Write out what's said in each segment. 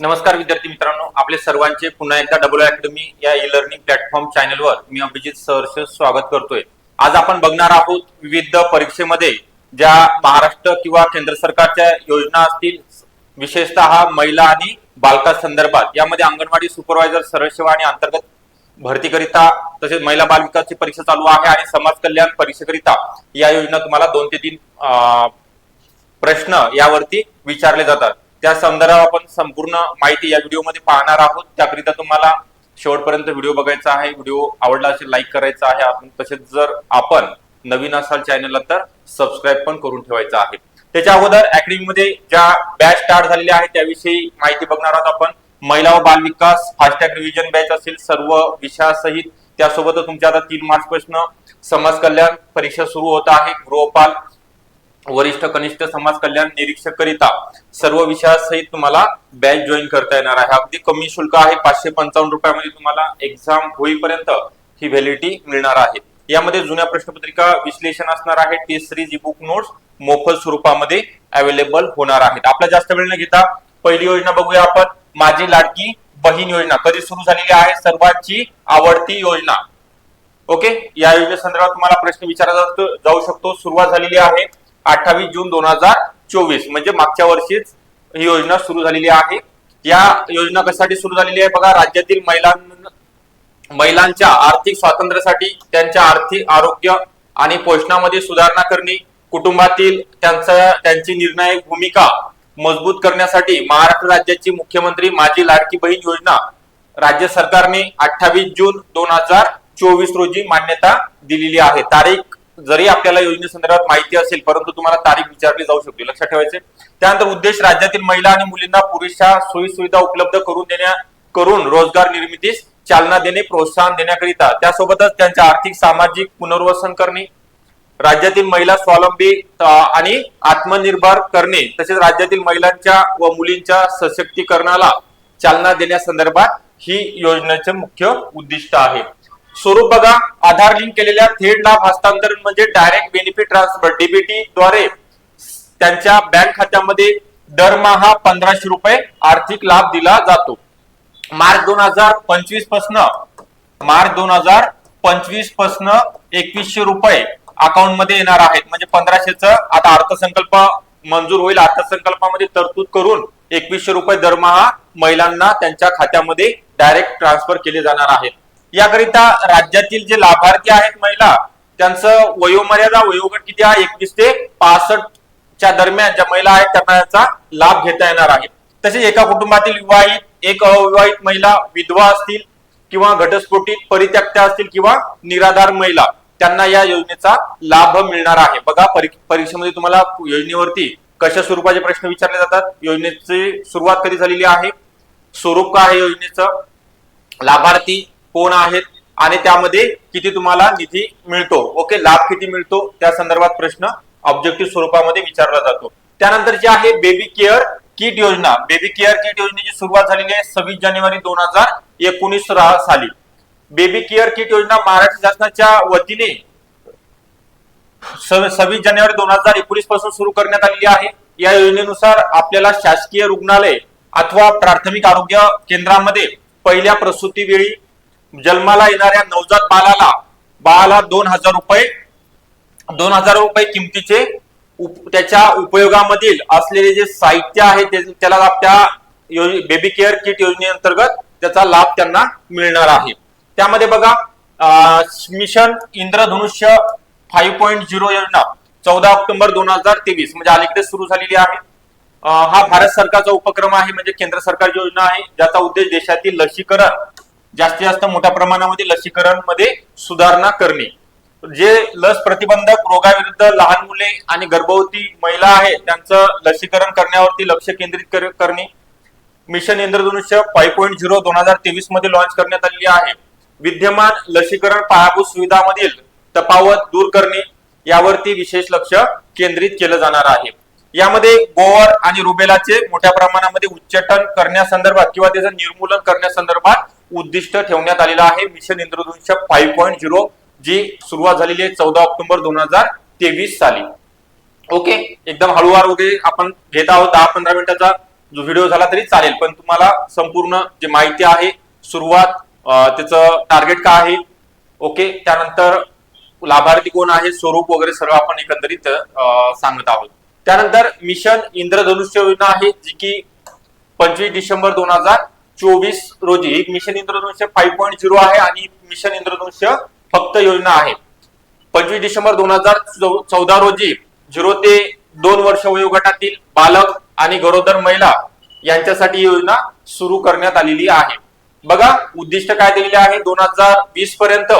नमस्कार विद्यार्थी मित्रांनो. आपले सर्वांचे पुन्हा एकदा डबल अकॅडमी या ई लर्निंग प्लॅटफॉर्म चॅनलवर मी अभिजित सहर्ष स्वागत करतोय. आज आपण बघणार आहोत विविध परीक्षेमध्ये ज्या महाराष्ट्र किंवा केंद्र सरकारच्या योजना असतील विशेषतः महिला आणि बालका संदर्भात. यामध्ये अंगणवाडी सुपरवायझर सरळ सेवा आणि अंतर्गत भरतीकरिता तसेच महिला बाल विकासची परीक्षा चालू आहे आणि समाज कल्याण परीक्षेकरिता या योजना तुम्हाला दोन ते तीन प्रश्न यावरती विचारले जातात. त्या संदर्भात आपण संपूर्ण माहिती या व्हिडिओमध्ये पाहणार आहोत. त्याकरिता तुम्हाला शेवटपर्यंत व्हिडिओ बघायचा आहे व्हिडिओ आवडला असेल लाईक करायचा आहे. आपण तसेच जर आपण नवीन असाल चॅनलला तर सबस्क्राईब पण करून ठेवायचं आहे. त्याच्या अगोदर अकॅडमीमध्ये ज्या बॅच स्टार्ट झालेल्या आहेत त्याविषयी माहिती बघणार आहोत आपण. महिला व बाल विकास फास्टॅग रिव्हिजन बॅच असेल सर्व विषयासहित. त्यासोबत तुमच्या आता तीन मार्च पासून समाज कल्याण परीक्षा सुरू होत आहे. गृहपाल वरिष्ठ कनिष्ठ समाज कल्याण निरीक्षक करिता सर्व विषयासहित तुम्हाला बॅच जॉईन करता येणार आहे. अगदी कमी शुल्क आहे. पाचशे पंचावन्न रुपयामध्ये तुम्हाला एक्झाम होईपर्यंत ही व्हॅलिडिटी मिळणार आहे. यामध्ये जुन्या प्रश्नपत्रिका विश्लेषण असणार आहे. Test series e book notes मोफत स्वरूपामध्ये अवेलेबल होणार आहेत. आपला जास्त वेळ न घेता पहिली योजना बघूया आपण. माझी लाडकी बहीण योजना कधी सुरू झालेली आहे? सर्वांची आवडती योजना. ओके? या योजनेसंदर्भात तुम्हाला प्रश्न विचारला जाऊ शकतो. सुरुवात झालेली आहे. अठ्ठावीस जून दोन हजार चोवीस. म्हणजे मागच्या वर्षीच ही योजना सुरू झालेली आहे. या योजना कशासाठी सुरू झालेली आहे बघा राज्यातील महिलांना महिलांच्या आर्थिक स्वातंत्र्यासाठी त्यांच्या आर्थिक आरोग्य आणि पोषणामध्ये सुधारणा करणे कुटुंबातील त्यांचा त्यांची निर्णायक भूमिका मजबूत करण्यासाठी महाराष्ट्र राज्याची मुख्यमंत्री माझी लाडकी बहीण योजना राज्य सरकारने अठ्ठावीस जून दोन हजार चोवीस रोजी मान्यता दिलेली आहे. तारीख जरी आपल्याला योजनेसंदर्भात माहिती असेल परंतु तुम्हाला तारीख विचारली जाऊ शकते लक्षात ठेवायचे. त्यानंतर उद्देश राज्यातील महिला आणि मुलींना पुरेशा सोयी सुविधा उपलब्ध करून देण्या करून रोजगार निर्मितीस चालना देणे प्रोत्साहन देण्याकरिता. त्यासोबतच त्यांच्या आर्थिक सामाजिक पुनर्वसन करणे राज्यातील महिला स्वावलंबी आणि आत्मनिर्भर करणे तसेच राज्यातील महिलांच्या व मुलींच्या सशक्तीकरणाला चालना देण्यासंदर्भात ही योजनेचे मुख्य उद्दिष्ट आहे. स्वरूप बघा आधार लिंक केलेल्या थेट लाभ हस्तांतरण म्हणजे डायरेक्ट बेनिफिट ट्रान्सफर डीबीटी द्वारे त्यांच्या बँक खात्यामध्ये दरमहा पंधराशे रुपये आर्थिक लाभ दिला जातो. मार्च दोन हजार पंचवीस पासन मार्च दोन हजार पंचवीस पासन एकवीसशे रुपये अकाउंटमध्ये येणार आहेत. म्हणजे पंधराशेच आता अर्थसंकल्प मंजूर होईल. अर्थसंकल्पामध्ये तरतूद करून एकवीसशे रुपये दरमहा महिलांना त्यांच्या खात्यामध्ये डायरेक्ट ट्रान्सफर केले जाणार आहेत. याकरिता राज्यातील जे लाभार्थी आहेत महिला त्यांचं वयोमर्यादा वयोगट किती आहे? एकवीस ते पासष्ट च्या दरम्यान ज्या महिला आहेत त्यांना याचा लाभ घेता येणार आहे. तसेच एका कुटुंबातील विवाहित एक अविवाहित महिला विधवा असतील किंवा घटस्फोटीत परित्यक्त्या असतील किंवा निराधार महिला त्यांना या योजनेचा लाभ मिळणार आहे. बघा परीक्षेमध्ये तुम्हाला योजनेवरती कशा स्वरूपाचे प्रश्न विचारले जातात? योजनेची सुरुवात कधी झालेली आहे? स्वरूप काय आहे योजनेचं? लाभार्थी कोण आहेत आणि त्यामध्ये किती तुम्हाला निधी मिळतो? ओके लाभ किती मिळतो? त्या संदर्भात प्रश्न ऑब्जेक्टिव्ह स्वरूपामध्ये विचारला जातो. त्यानंतर जे आहे बेबी केअर किट योजना. बेबी केअर किट योजनेची सुरुवात झालेली आहे सव्वीस जानेवारी दोन हजार एकोणीस साली. बेबी केअर किट योजना महाराष्ट्र शासनाच्या वतीने सव्वीस जानेवारी दोन हजार एकोणीसपासून सुरू करण्यात आलेली आहे. या योजनेनुसार आपल्याला शासकीय रुग्णालय अथवा प्राथमिक आरोग्य केंद्रामध्ये पहिल्या प्रसूती वेळी जन्माला येणाऱ्या नवजात बाळाला बाळाला दोन हजार रुपये दोन हजार रुपये किमतीचे उप- त्याच्या उपयोगामधील असलेले जे साहित्य आहे ते- त्याला त्या बेबी केअर किट योजनेअंतर्गत त्याचा लाभ त्यांना मिळणार आहे. त्यामध्ये बघा मिशन इंद्रधनुष्य फाईव्ह पॉईंट झिरो योजना चौदा ऑक्टोबर दोन हजार तेवीस म्हणजे अलीकडे सुरू झालेली आहे. हा भारत सरकारचा उपक्रम आहे म्हणजे केंद्र सरकारची योजना आहे ज्याचा उद्देश देशातील लसीकरण जास्तीत जास्त मोठ्या प्रमाणामध्ये लसीकरणमध्ये सुधारणा करणे. जे लस प्रतिबंधक रोगाविरुद्ध लहान मुले आणि गर्भवती महिला आहेत त्यांचं लसीकरण करण्यावरती लक्ष केंद्रित करणे. मिशन इंद्रधनुष्य फाईव्ह पॉईंट झिरो दोन हजार तेवीसमध्ये लॉन्च करण्यात आलेली आहे. विद्यमान लसीकरण पायाभूत सुविधामधील तफावत दूर करणे यावरती विशेष लक्ष केंद्रित केलं जाणार आहे. यामध्ये गोवर आणि रुबेलाचे मोठ्या प्रमाणामध्ये उच्चाटन करण्यासंदर्भात किंवा त्याचं निर्मूलन करण्यासंदर्भात उद्दिष्ट ठेवण्यात आलेलं आहे. मिशन इंद्रधनुष्य फाईव्ह पॉईंट झिरो जी सुरुवात झालेली आहे चौदा ऑक्टोबर दोन हजार तेवीस साली. ओके? एकदम हळूवार वगैरे आपण घेत आहोत. दहा पंधरा मिनिटाचा जो व्हिडिओ झाला तरी चालेल. पण तुम्हाला संपूर्ण जे माहिती आहे सुरुवात त्याचं टार्गेट काय आहे ओके? त्यानंतर लाभार्थी कोण आहे स्वरूप वगैरे सर्व आपण एकंदरीत सांगत आहोत. त्यानंतर मिशन इंद्रधनुष्य योजना आहे जी की पंचवीस डिसेंबर दोन हजार चोवीस रोजी एक मिशन इंद्रधनुष्य फाईव्ह पॉईंट झिरो आहे आणि मिशन इंद्रधनुष्य फक्त योजना आहे. पंचवीस डिसेंबर दोन हजार चौदा रोजी झिरो ते दोन वर्ष वयोगटातील बालक आणि गरोदर महिला यांच्यासाठी योजना सुरू करण्यात आलेली आहे. बघा उद्दिष्ट काय दिलेले आहे? दोन हजार वीस पर्यंत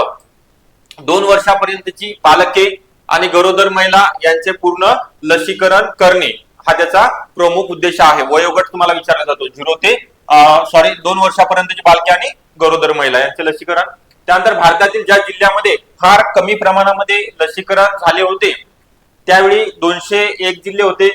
दोन वर्षापर्यंतची पालके आणि गरोदर महिला यांचे पूर्ण लसीकरण करणे हा त्याचा प्रमुख उद्देश आहे. वयोगट तुम्हाला विचारला जातो झिरो ते सॉरी दोन वर्षापर्यंतची बालके आणि गरोदर महिला यांचे लसीकरण. त्यानंतर भारतातील ज्या जिल्ह्यामध्ये फार कमी प्रमाणामध्ये लसीकरण झाले होते त्यावेळी दोनशे एक जिल्हे होते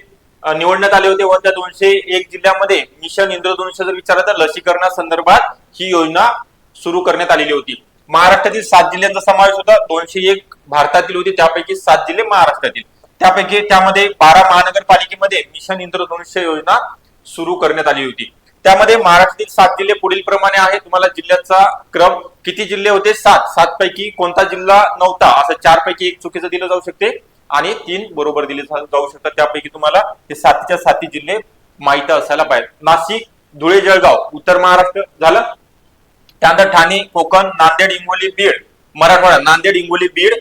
निवडण्यात आले होते व त्या दोनशे एक जिल्ह्यामध्ये मिशन इंद्रधनुष्य जर विचारलं तर लसीकरणासंदर्भात ही योजना सुरू करण्यात आलेली होती. महाराष्ट्रातील सात जिल्ह्यांचा समावेश होता दोनशे एक भारतातील होती त्यापैकी सात जिल्हे महाराष्ट्रातील. त्यापैकी त्यामध्ये बारा महानगरपालिकेमध्ये मिशन इंद्रधनुष्य योजना सुरू करण्यात आली होती. त्यामध्ये महाराष्ट्रातील सात जिल्हे पुढील प्रमाणे आहे तुम्हाला जिल्ह्याचा क्रम किती जिल्हे होते? सात. सात पैकी कोणता जिल्हा नव्हता? असं चार पैकी एक चुकीचं दिलं जाऊ शकते आणि तीन बरोबर दिले जा- जाऊ शकतात. त्यापैकी तुम्हाला हे सातीच्या साती जिल्हे माहीत असायला पाहिजे नाशिक धुळे जळगाव उत्तर महाराष्ट्र झालं. त्यानंतर ठाणे कोकण नांदेड हिंगोली बीड मराठवाडा नांदेड हिंगोली बीड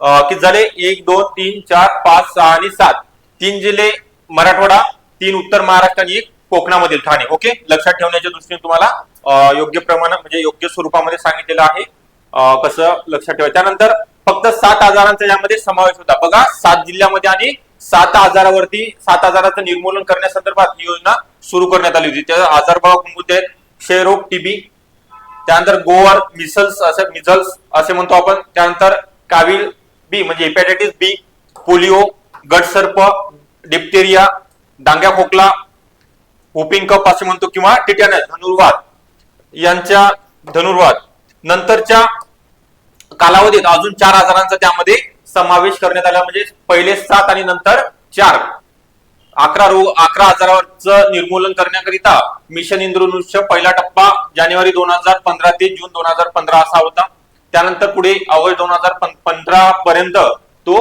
किती झाले? एक दोन तीन चार पाच सहा आणि सात. तीन जिल्हे मराठवाडा तीन उत्तर महाराष्ट्र आणि एक कोकणामधील ठाणे. ओके लक्षात ठेवण्याच्या दृष्टीने तुम्हाला योग्य प्रमाणात म्हणजे योग्य स्वरूपामध्ये सांगितलेलं आहे. कसं लक्षात ठेवा त्यानंतर फक्त सात आजारांचा यामध्ये समावेश होता. बघा सात जिल्ह्यामध्ये आणि सात आजारावरती सात आजाराचं निर्मूलन करण्यासंदर्भात ही योजना सुरू करण्यात आली होती. त्या आजार बघा कोणते आहेत क्षयरोग टीबी त्यानंतर गोवर मिसल्स असे मिझल्स असे म्हणतो आपण. त्यानंतर काविल बी म्हणजे हेपॅटायटिस बी पोलिओ गटसर्प डिप्टेरिया डांग्या खोकला ओपिंग कप असे म्हणतो किंवा टिटॅनस धनुर्वाद. यांच्या धनुर्वाद. नंतरच्या कालावधीत अजून चार आजारांचा त्यामध्ये समावेश करण्यात आला म्हणजे पहिले सात आणि नंतर चार. अकरा रोग अकरा आजारावरचं निर्मूलन करण्याकरिता मिशन इंद्रधनुष्य पहिला टप्पा जानेवारी दोन हजार पंधरा ते जून दोन हजार पंधरा असा होता. त्यानंतर पुढे ऑगस्ट दोन हजार पंधरा पर्यंत तो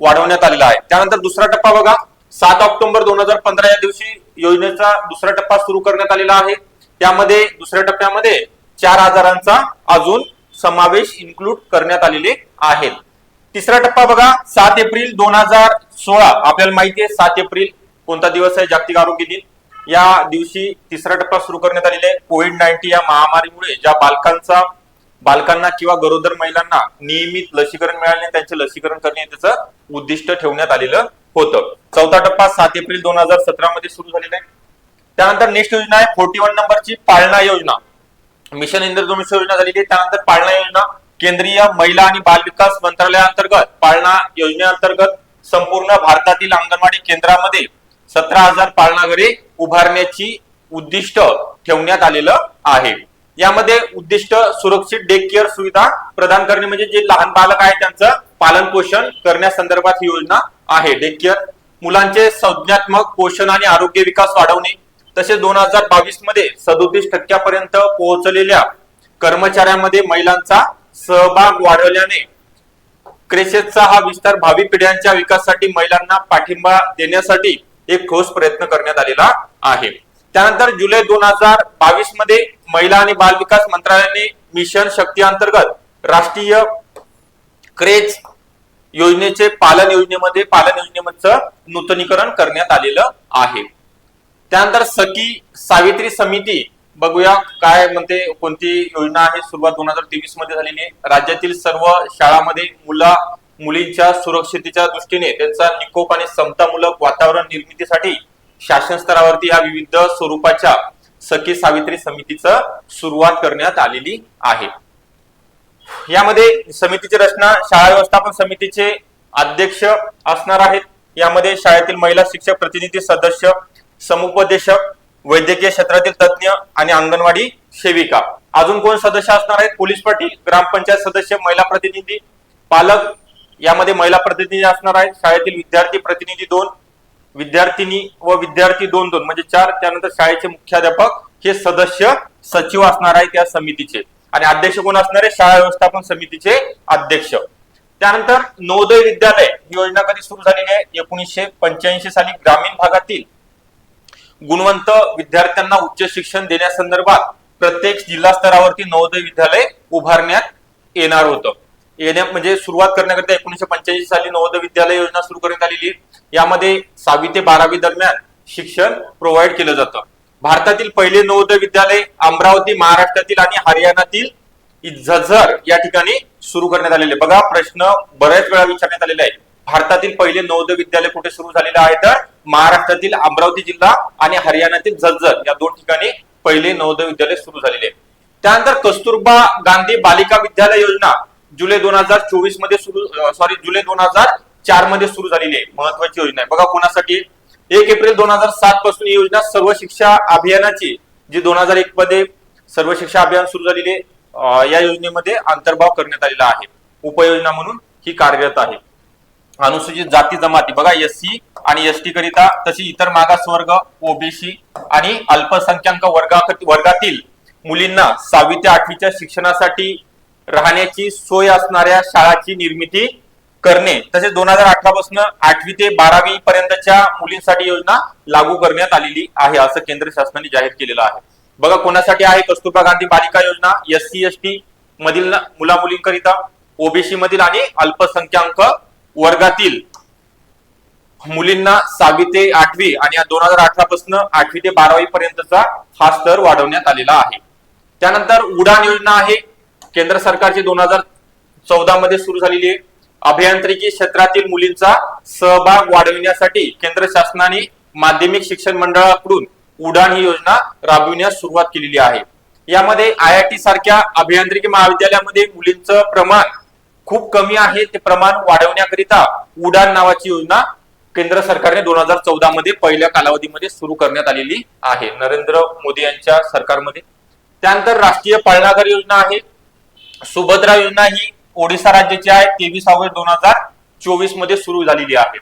वाढवण्यात आलेला आहे. त्यानंतर दुसरा टप्पा बघा. सात ऑक्टोबर दोन हजार पंधरा या दिवशी योजनेचा दुसरा टप्पा सुरू करण्यात आलेला आहे. त्यामध्ये दुसऱ्या टप्प्यामध्ये चार आजारांचा अजून समावेश इन्क्लूड करण्यात आलेले आहेत. तिसरा टप्पा बघा सात एप्रिल दोन हजार सोळा. आपल्याला माहिती आहे सात एप्रिल कोणता दिवस आहे? जागतिक आरोग्य दिन. या दिवशी तिसरा टप्पा सुरू करण्यात आलेला आहे. कोविड नाईन्टीन या महामारीमुळे ज्या बालकांचा बालकांना किंवा गरोदर महिलांना नियमित लसीकरण मिळाले त्यांचे लसीकरण करणे त्याचं उद्दिष्ट ठेवण्यात आलेलं होतं. चौथा टप्पा सात एप्रिल दोन हजार सतरा मध्ये सुरू झालेला आहे. त्यानंतर नेक्स्ट योजना आहे फोर्टी वन नंबरची पाळणा योजना. मिशन इंद्रधनुष योजना झालेली आहे. त्यानंतर पाळणा योजना केंद्रीय महिला आणि बाल विकास मंत्रालयाअंतर्गत पाळणा योजनेअंतर्गत संपूर्ण भारतातील अंगणवाडी केंद्रामध्ये सतरा हजार पाळणा घरे उभारण्याची उद्दिष्ट ठेवण्यात आलेलं आहे. यामध्ये उद्दिष्ट सुरक्षित डे केअर सुविधा प्रदान करणे म्हणजे जे लहान बालक आहे त्यांचं पालन पोषण करण्यासंदर्भात ही योजना आहे. डे केअर मुलांचे संज्ञात्मक पोषण आणि आरोग्य विकास वाढवणे तसेच दोन हजार बावीसमध्ये सदोतीस टक्क्यापर्यंत पोहोचलेल्या कर्मचाऱ्यांमध्ये महिलांचा सहभाग वाढवल्याने क्रेसेसचा हा विस्तार भावी पिढ्यांच्या विकासासाठी महिलांना पाठिंबा देण्यासाठी एक ठोस प्रयत्न करण्यात आलेला आहे. त्यानंतर जुलै दोन हजार बावीसमध्ये महिला आणि बाल विकास मंत्रालयाने मिशन शक्ती अंतर्गत राष्ट्रीय क्रेज योजनेचे पालन योजनेमध्ये पालन योजनेचं नूतनीकरण करण्यात आलेलं आहे. त्यानंतर सखी सावित्री समिती बघूया काय म्हणते कोणती योजना आहे. सुरुवात दोन हजार तेवीसमध्ये झालेली आहे. राज्यातील सर्व शाळांमध्ये मुला मुलींच्या सुरक्षितेच्या दृष्टीने त्यांचा निकोप आणि समतामूलक वातावरण निर्मितीसाठी शासन स्तरावरती या विविध स्वरूपाच्या सखी सावित्री समितीचं सुरुवात करण्यात आलेली आहे. यामध्ये समितीची रचना शाळा व्यवस्थापन समितीचे अध्यक्ष असणार आहेत. यामध्ये शाळेतील महिला शिक्षक प्रतिनिधी सदस्य समुपदेशक वैद्यकीय क्षेत्रातील तज्ज्ञ आणि अंगणवाडी सेविका. अजून कोण सदस्य असणार आहेत? पोलीस पाटील ग्रामपंचायत सदस्य महिला प्रतिनिधी पालक यामध्ये महिला प्रतिनिधी असणार आहेत. शाळेतील विद्यार्थी प्रतिनिधी दोन विद्यार्थिनी व विद्यार्थी दोन दोन म्हणजे चार. त्यानंतर शाळेचे मुख्याध्यापक हे सदस्य सचिव असणार आहेत या समितीचे. आणि अध्यक्ष कोण असणार आहे? शाळा व्यवस्थापन समितीचे अध्यक्ष. त्यानंतर नवोदय विद्यालय ही योजना कधी सुरू झालेली आहे? एकोणीसशे पंच्याऐंशी साली ग्रामीण भागातील गुणवंत विद्यार्थ्यांना उच्च शिक्षण देण्यासंदर्भात प्रत्येक जिल्हा स्तरावरती नवोदय विद्यालय उभारण्यात येणार होतं. येण्या म्हणजे सुरुवात करण्याकरिता एकोणीशे पंच्याऐंशी साली नवोदय विद्यालय योजना सुरू करण्यात आलेली यामध्ये सहावी ते बारावी दरम्यान शिक्षण प्रोव्हाइड केलं जातं. भारतातील पहिले नवोदय विद्यालय अमरावती महाराष्ट्रातील आणि हरियाणातील झझर या ठिकाणी सुरू करण्यात आलेले. बघा प्रश्न बऱ्याच वेळा विचारण्यात आलेला आहे भारतातील पहिले नवोदय विद्यालय कुठे सुरू झालेले आहे तर महाराष्ट्रातील अमरावती जिल्हा आणि हरियाणातील झज्जर या दोन ठिकाणी पहिले नवोदय विद्यालय सुरू झालेले. आहे त्यानंतर कस्तुरबा गांधी बालिका विद्यालय योजना जुलै दोन हजार चोवीसमध्ये सुरू सॉरी जुलै दोन हजार चारमध्ये सुरू झालेली आहे. महत्वाची योजना आहे. बघा कोणासाठी? एक एप्रिल दोन हजार सात पासून ही योजना सर्व शिक्षा अभियानाची जी दोन हजार एक मध्ये सर्व शिक्षा अभियान सुरू झालेले या योजनेमध्ये अंतर्भाव करण्यात आलेला आहे. उपयोजना म्हणून ही कार्यरत आहे. अनुसूचित जाती जमाती बघा एससी आणि एसटी करिता तशी इतर मागास वर्ग ओबीसी आणि अल्पसंख्याक वर्गा वर्गातील मुलींना सहावी ते आठवीच्या शिक्षणासाठी राहण्याची सोय असणाऱ्या शाळाची निर्मिती करणे. तसेच दोन हजार अठरा पासून आठवी ते बारावी पर्यंतच्या मुलींसाठी योजना लागू करण्यात आलेली आहे असं केंद्र शासनाने जाहीर केलेलं आहे. बघा कोणासाठी आहे कस्तुरबा गांधी बालिका योजना? एस सी एस टी मधील मुला मुलींकरिता ओबीसी मधील आणि अल्पसंख्याक वर्गातील मुलींना सहावी ते आठवी आणि दोन हजार अठरा पासून आठवी ते बारावी पर्यंतचा हा स्तर वाढवण्यात आलेला आहे. त्यानंतर उडान योजना आहे. केंद्र सरकारची दोन हजार चौदा मध्ये सुरू झालेली आहे. अभियांत्रिकी क्षेत्रातील मुलींचा सहभाग वाढविण्यासाठी केंद्र शासनाने माध्यमिक शिक्षण मंडळाकडून उडान ही योजना राबविण्यास सुरुवात केलेली आहे. यामध्ये आय आय टी सारख्या अभियांत्रिकी महाविद्यालयामध्ये मुलींचं प्रमाण खूप कमी आहे. ते प्रमाण वाढवण्याकरिता उडान नावाची योजना केंद्र सरकारने दोन हजार चौदा मध्ये पहिल्या कालावधीमध्ये सुरू करण्यात आलेली आहे. नरेंद्र मोदी यांच्या सरकारमध्ये. त्यानंतर राष्ट्रीय पाळणाघर योजना आहे. सुभद्रा योजना ही ओडिशा राज्याची आहे तेवीस ऑगस्ट दोन हजार चोवीसमध्ये सुरू झालेली आहे.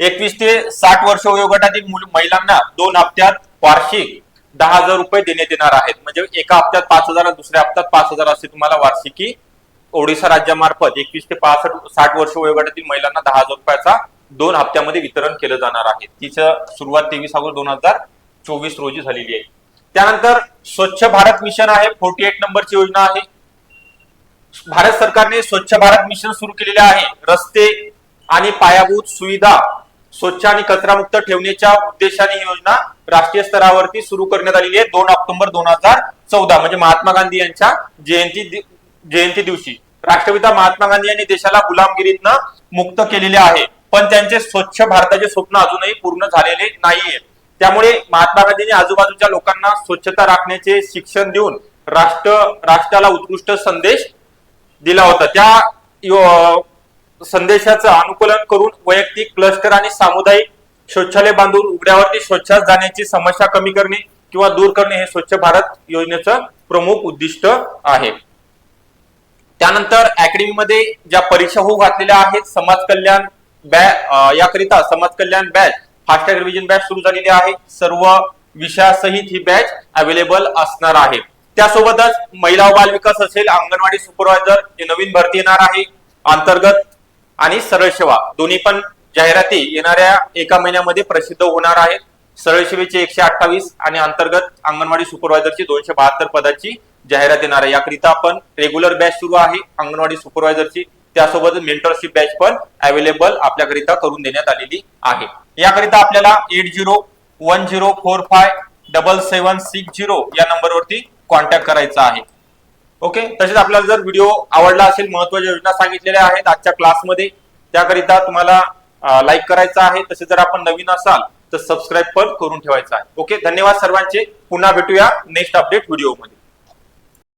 एकवीस ते साठ वर्ष वयोगटातील महिलांना दोन हप्त्यात वार्षिक दहा हजार रुपये देण्यात येणार आहेत. म्हणजे एका हप्त्यात पाच हजार दुसऱ्या हप्त्यात पाच हजार असे तुम्हाला वार्षिकी ओडिशा राज्यामार्फत एकवीस ते पासष्ट साठ वर्ष वयोगटातील महिलांना दहा हजार रुपयाचा दोन हप्त्यामध्ये वितरण केलं जाणार आहे. तिचं सुरुवात तेवीस ऑगस्ट दोन हजार चोवीस रोजी झालेली आहे. त्यानंतर स्वच्छ भारत मिशन आहे फोर्टी एट नंबरची योजना आहे. भारत सरकारने स्वच्छ भारत मिशन सुरू केलेले आहे. रस्ते आणि पायाभूत सुविधा स्वच्छ आणि कचरामुक्त ठेवण्याच्या उद्देशाने ही योजना राष्ट्रीय स्तरावरती सुरू करण्यात आलेली आहे. दोन ऑक्टोबर दोन हजार चौदा म्हणजे महात्मा गांधी यांच्या जयंती जयंती दिवशी. राष्ट्रपिता महात्मा गांधी यांनी देशाला गुलामगिरीतनं मुक्त केलेले आहे. पण त्यांचे स्वच्छ भारताचे स्वप्न अजूनही पूर्ण झालेले नाहीये. त्यामुळे महात्मा गांधींनी आजूबाजूच्या लोकांना स्वच्छता राखण्याचे शिक्षण देऊन राष्ट्र राष्ट्राला उत्कृष्ट संदेश दिला होता. त्या संदेशाचं अनुकूलन करून वैयक्तिक क्लस्टर आणि सामुदायिक शौचालय बांधून उघड्यावरती शौचास जाण्याची समस्या कमी करणे किंवा दूर करणे हे स्वच्छ भारत योजनेचं प्रमुख उद्दिष्ट आहे. त्यानंतर अकॅडमीमध्ये ज्या परीक्षा होऊ घातलेल्या आहेत समाज कल्याण बॅ याकरिता समाज कल्याण बॅच फास्टॅग रिव्हिजन बॅच सुरू झालेली आहे. सर्व विषयासहित ही बॅच अवेलेबल असणार आहे. त्यासोबतच महिला व बाल विकास असेल अंगणवाडी सुपरवायझर जे नवीन भरती येणार आहे. अंतर्गत आणि सरळ सेवा दोन्ही पण जाहिराती येणाऱ्या एका महिन्यामध्ये प्रसिद्ध होणार आहेत. सरळ सेवेची एकशे अठ्ठावीस आणि अंतर्गत अंगणवाडी सुपरवायझरची दोनशे बहात्तर पदाची जाहिरात येणार आहे. याकरिता आपण रेग्युलर बॅच सुरू आहे. अंगणवाडी सुपरवायझरची त्यासोबत मेंटरशिप बॅच पण अवेलेबल आपल्याकरिता करून देण्यात आलेली आहे. याकरिता आपल्याला eight zero one zero four five double seven six zero या नंबरवरती कॉन्टॅक्ट करायचा आहे. ओके तसेच आपल्याला जर व्हिडिओ आवडला असेल महत्त्वाच्या योजना सांगितलेल्या आहेत आजच्या क्लासमध्ये त्याकरिता तुम्हाला लाईक करायचा आहे. तसे जर आपण नवीन असाल तर सबस्क्राईब पण करून ठेवायचं आहे. ओके धन्यवाद सर्वांचे. पुन्हा भेटूया नेक्स्ट अपडेट व्हिडिओमध्ये